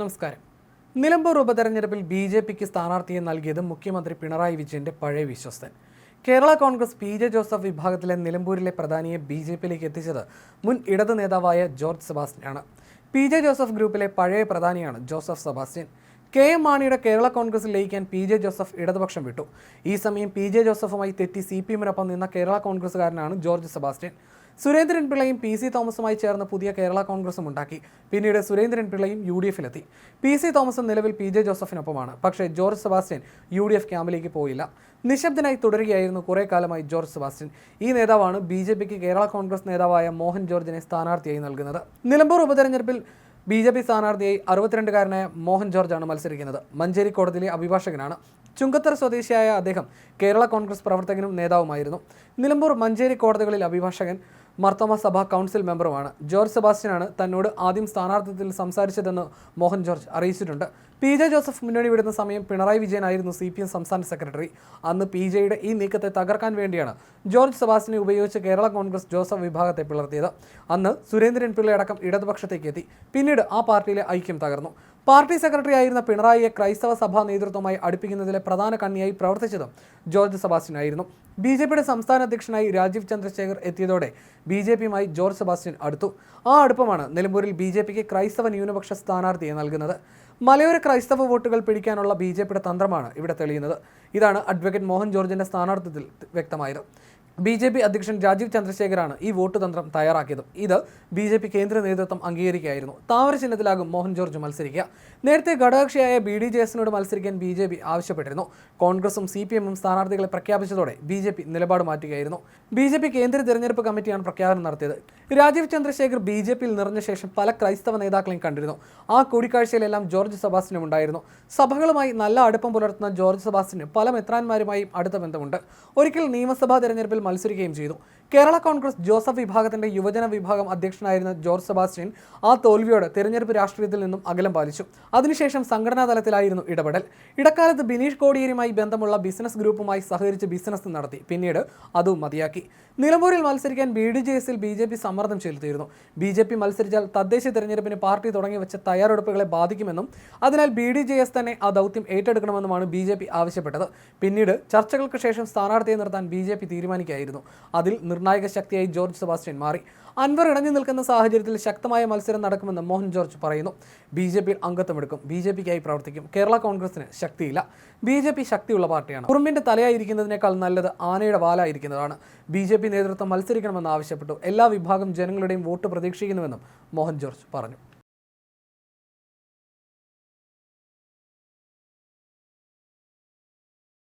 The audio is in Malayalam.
നമസ്കാരം. നിലമ്പൂർ ഉപതെരഞ്ഞെടുപ്പിൽ ബി ജെ പിക്ക് സ്ഥാനാർത്ഥിയെ നൽകിയത് മുഖ്യമന്ത്രി പിണറായി വിജയന്റെ പഴയ വിശ്വസ്തൻ. Kerala Congress P J Joseph വിഭാഗത്തിലെ നിലമ്പൂരിലെ പ്രധാനിയെ ബി ജെ പിയിലേക്ക് എത്തിച്ചത് മുൻ ഇടത് നേതാവായ ജോർജ് സെബാസ്റ്റ്യനാണ്. പി ജെ ജോസഫ് ഗ്രൂപ്പിലെ പഴയ പ്രധാനിയാണ് ജോസഫ് സെബാസ്റ്റ്യൻ. കെ എം മാണിയുടെ കേരള കോൺഗ്രസിൽ ലയിക്കാൻ പി ജെ ജോസഫ് ഇടതുപക്ഷം വിട്ടു. ഈ സമയം പി ജെ ജോസഫുമായി തെറ്റി സി പി എമ്മിനൊപ്പം നിന്ന കേരള കോൺഗ്രസ്സുകാരനാണ് ജോർജ് സെബാസ്റ്റ്യൻ. സുരേന്ദ്രൻ പിള്ളയും പി സി തോമസുമായി ചേർന്ന് പുതിയ കേരള കോൺഗ്രസും ഉണ്ടാക്കി. പിന്നീട് സുരേന്ദ്രൻ പിള്ളയും യു ഡി എഫിലെത്തി. പി സി തോമസും നിലവിൽ പി ജെ ജോസഫിനൊപ്പമാണ്. പക്ഷേ George Sebastian U D F ക്യാമ്പിലേക്ക് പോയില്ല. നിശബ്ദനായി തുടരുകയായിരുന്നു കുറേ കാലമായി ജോർജ് സെബാസ്റ്റ്യൻ. ഈ നേതാവാണ് ബി ജെ പിക്ക് കേരള കോൺഗ്രസ് നേതാവായ മോഹൻ ജോർജിനെ സ്ഥാനാർത്ഥിയായി നൽകുന്നത്. നിലമ്പൂർ ഉപതെരഞ്ഞെടുപ്പിൽ ബി ജെ പി സ്ഥാനാർത്ഥിയായി അറുപത്തിരണ്ടുകാരനായ മോഹൻ ജോർജാണ് മത്സരിക്കുന്നത്. മഞ്ചേരി കോടതിയിലെ അഭിഭാഷകനാണ്. ചുങ്കത്തറ സ്വദേശിയായ അദ്ദേഹം കേരള കോൺഗ്രസ് പ്രവർത്തകനും നേതാവുമായിരുന്നു. നിലമ്പൂർ മഞ്ചേരി കോടതികളിൽ അഭിഭാഷകൻ മർത്തോമ സഭാ കൗൺസിൽ മെമ്പറുമാണ്. ജോർജ് സെബാസ്റ്റ്യനാണ് തന്നോട് ആദ്യം സ്ഥാനാർത്ഥിത്വത്തിൽ സംസാരിച്ചതെന്ന് മോഹൻ ജോർജ് അറിയിച്ചിട്ടുണ്ട്. പി ജെ ജോസഫ് മുന്നണി വിടുന്ന സമയം പിണറായി വിജയനായിരുന്നു സി പി എം സംസ്ഥാന സെക്രട്ടറി. അന്ന് പി ജെയുടെ ഈ നീക്കത്തെ തകർക്കാൻ വേണ്ടിയാണ് ജോർജ് സെബാസ്റ്റിനെ ഉപയോഗിച്ച് കേരള കോൺഗ്രസ് ജോസഫ് വിഭാഗത്തെ പിളർത്തിയത്. അന്ന് സുരേന്ദ്രൻ പിള്ളയടക്കം ഇടതുപക്ഷത്തേക്ക് എത്തി. പിന്നീട് ആ പാർട്ടിയിലെ ഐക്യം തകർന്നു. പാർട്ടി സെക്രട്ടറി ആയിരുന്ന പിണറായിയെ ക്രൈസ്തവ സഭാ നേതൃത്വമായി അടുപ്പിക്കുന്നതിലെ പ്രധാന കണ്ണിയായി പ്രവർത്തിച്ചതും ജോർജ് സെബാസ്റ്റ്യൻ ആയിരുന്നു ബി ജെ പിയുടെ സംസ്ഥാന അധ്യക്ഷനായി രാജീവ് ചന്ദ്രശേഖർ എത്തിയതോടെ ബി ജെ പിയുമായി ജോർജ് സെബാസ്റ്റ്യൻ അടുത്തു. ആ അടുപ്പമാണ് നിലമ്പൂരിൽ ബി ജെ പിക്ക് ക്രൈസ്തവ ന്യൂനപക്ഷ സ്ഥാനാർത്ഥിയെ നൽകുന്നത്. മലയോര ക്രൈസ്തവ വോട്ടുകൾ പിടിക്കാനുള്ള ബി ജെ പിയുടെ തന്ത്രമാണ് ഇവിടെ തെളിയുന്നത്. ഇതാണ് അഡ്വക്കേറ്റ് മോഹൻ ജോർജിന്റെ സ്ഥാനാർത്ഥിത്വത്തിൽ വ്യക്തമായത്. ബി ജെ പി അധ്യക്ഷൻ രാജീവ് ചന്ദ്രശേഖരാണ് ഈ വോട്ട് തന്ത്രം തയ്യാറാക്കിയത്. ഇത് ബി ജെ പി കേന്ദ്ര നേതൃത്വം അംഗീകരിക്കുകയായിരുന്നു. താമര ചിഹ്നത്തിലാകും മോഹൻ ജോർജ് മത്സരിക്കുക. നേരത്തെ ഘടകകക്ഷിയായ ബി ഡി ജെ എസിനോട് മത്സരിക്കാൻ ബി ജെ പി ആവശ്യപ്പെട്ടിരുന്നു. കോൺഗ്രസും സി പി എമ്മും സ്ഥാനാർത്ഥികളെ പ്രഖ്യാപിച്ചതോടെ ബി ജെ പി നിലപാട് മാറ്റുകയായിരുന്നു. ബി ജെ പി കേന്ദ്ര തിരഞ്ഞെടുപ്പ് കമ്മിറ്റിയാണ് പ്രഖ്യാപനം നടത്തിയത്. രാജീവ് ചന്ദ്രശേഖർ ബി ജെ പിയിൽ നിറഞ്ഞ ശേഷം പല ക്രൈസ്തവ നേതാക്കളെയും കണ്ടിരുന്നു. ആ കൂടിക്കാഴ്ചയിലെല്ലാം ജോർജ് സബാസ്റ്റിനും ഉണ്ടായിരുന്നു. സഭകളുമായി നല്ല അടുപ്പം പുലർത്തുന്ന ജോർജ് സബാസ്റ്റിന് പല മെത്രാന്മാരുമായും അടുത്ത ബന്ധമുണ്ട്. ഒരിക്കൽ നിയമസഭാ തെരഞ്ഞെടുപ്പിൽ മത്സരിക്കുകയും ചെയ്തു. കേരള കോൺഗ്രസ് ജോസഫ് വിഭാഗത്തിന്റെ യുവജന വിഭാഗം അധ്യക്ഷനായിരുന്ന ജോർജ് സെബാസ്റ്റ്യൻ ആ തോൽവിയോട് തെരഞ്ഞെടുപ്പ് രാഷ്ട്രീയത്തിൽ നിന്നും അകലം പാലിച്ചു. അതിനുശേഷം സംഘടനാ തലത്തിലായിരുന്നു ഇടപെടൽ. ഇടക്കാലത്ത് ബിനീഷ് കോടിയേരിയുമായി ബന്ധമുള്ള ബിസിനസ് ഗ്രൂപ്പുമായി സഹകരിച്ച് ബിസിനസ് നടത്തി. പിന്നീട് അതും മതിയാക്കി. നിലമ്പൂരിൽ മത്സരിക്കാൻ ബി ഡി ജെ എസിൽ ബി ജെ പി സമ്മർദ്ദം ചെലുത്തിയിരുന്നു. ബി ജെ പി മത്സരിച്ചാൽ തദ്ദേശ തെരഞ്ഞെടുപ്പിന് പാർട്ടി തുടങ്ങി വെച്ച തയ്യാറെടുപ്പുകളെ ബാധിക്കുമെന്നും അതിനാൽ ബി ഡി ജെ എസ് തന്നെ ആ ദൗത്യം ഏറ്റെടുക്കണമെന്നുമാണ് ബി ജെ പി ആവശ്യപ്പെട്ടത്. പിന്നീട് ചർച്ചകൾക്ക് ശേഷം സ്ഥാനാർത്ഥിയെ നിർത്താൻ ബി ജെ പി തീരുമാനിക്കുകയായിരുന്നു അതിൽ നിർണായക ശക്തിയായി ജോർജ് സെബാസ്റ്റ്യൻ മാറി. അൻവർ ഇണഞ്ഞു നിൽക്കുന്ന സാഹചര്യത്തിൽ ശക്തമായ മത്സരം നടക്കുമെന്ന് മോഹൻ ജോർജ് പറയുന്നു. ബി ജെ പിയിൽ അംഗത്വമെടുക്കും. ബി ജെ പിക്കായി പ്രവർത്തിക്കും. കേരള കോൺഗ്രസിന് ശക്തിയില്ല. ബി ജെ പി ശക്തിയുള്ള പാർട്ടിയാണ്. കുറുമ്പിന്റെ തലയായിരിക്കുന്നതിനേക്കാൾ നല്ലത് ആനയുടെ വാലായിരിക്കുന്നതാണ്. ബി ജെ പി നേതൃത്വം മത്സരിക്കണമെന്ന് ആവശ്യപ്പെട്ടു. എല്ലാ വിഭാഗം ജനങ്ങളുടെയും വോട്ട് പ്രതീക്ഷിക്കുന്നുവെന്നും മോഹൻ ജോർജ് പറഞ്ഞു.